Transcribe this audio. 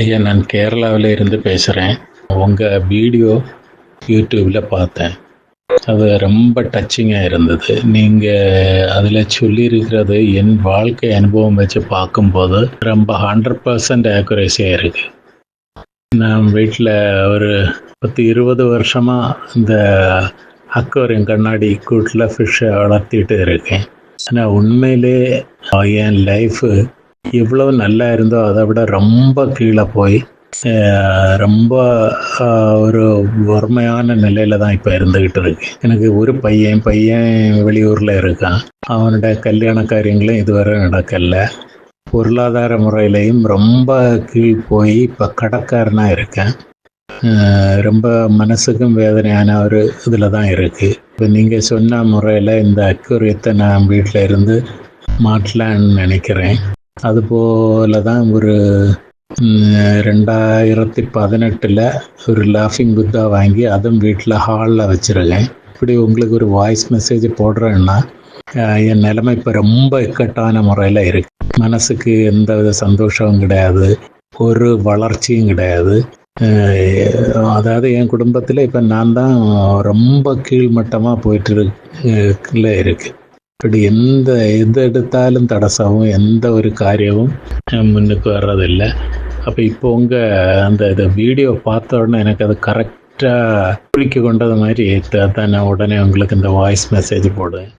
ஐயா நான் கேரளாவில் இருந்து பேசுகிறேன் உங்கள் வீடியோ யூடியூப்பில் பார்த்தேன். அது ரொம்ப டச்சிங்காக இருந்தது. நீங்கள் அதில் சொல்லியிருக்கிறது என் வாழ்க்கை அனுபவம் வச்சு பார்க்கும்போது ரொம்ப ஹண்ட்ரட் பர்சன்ட் ஆக்குரேசியாக இருக்குது நான் வீட்டில் ஒரு பத்து இருபது வருஷமாக இந்த அக்வரியம் கண்ணாடி கூட்டில் ஃபிஷ்ஷை வளர்த்திட்டு இருக்கேன். ஆனால் உண்மையிலே என் லைஃபு எவ்வளவு நல்லா இருந்தோ அதை விட ரொம்ப கீழே போய் ரொம்ப ஒரு வறுமையான நிலையில தான் இப்போ இருந்துக்கிட்டு இருக்கு. எனக்கு ஒரு பையன் பையன் வெளியூரில் இருக்கான். அவனோட கல்யாண காரியங்களும் இதுவரை நடக்கலை. பொருளாதார முறையிலையும் ரொம்ப கீழ் போய் இப்போ கடற்காரனாக இருக்கேன். ரொம்ப மனசுக்கும் வேதனையான ஒரு இதில் தான் இருக்குது இப்போ நீங்கள் சொன்ன முறையில் இந்த அக்குரியத்தை நான் வீட்டில் இருந்து மாட்டலான்னு நினைக்கிறேன். அதுபோல தான் ஒரு ரெண்டாயிரத்தி பதினெட்டில் ஒரு லாஃபிங் புத்தா வாங்கி அதுவும் வீட்டில் ஹாலில் வச்சுருக்கேன். இப்படி உங்களுக்கு ஒரு வாய்ஸ் மெசேஜ் போடுறேன்னா என் நிலைமை இப்போ ரொம்ப இக்கட்டான முறையில் இருக்கு. மனசுக்கு எந்த வித சந்தோஷமும் கிடையாது. ஒரு வளர்ச்சியும் கிடையாது. அதாவது என் குடும்பத்தில் இப்போ நான் தான் ரொம்ப கீழ்மட்டமாக போயிட்டு இருக்குல்ல இருக்குது இப்படி எந்த எது எடுத்தாலும் தடசமும் எந்த ஒரு காரியமும் முன்னுக்கு வர்றதில்லை. அப்போ இப்போ உங்கள் அந்த இது வீடியோ பார்த்த உடனே எனக்கு அது கரெக்டாக பிடிக்க கொண்டது மாதிரி தான் நான் உடனே உங்களுக்கு இந்த வாய்ஸ் மெசேஜ் போடுவேன்.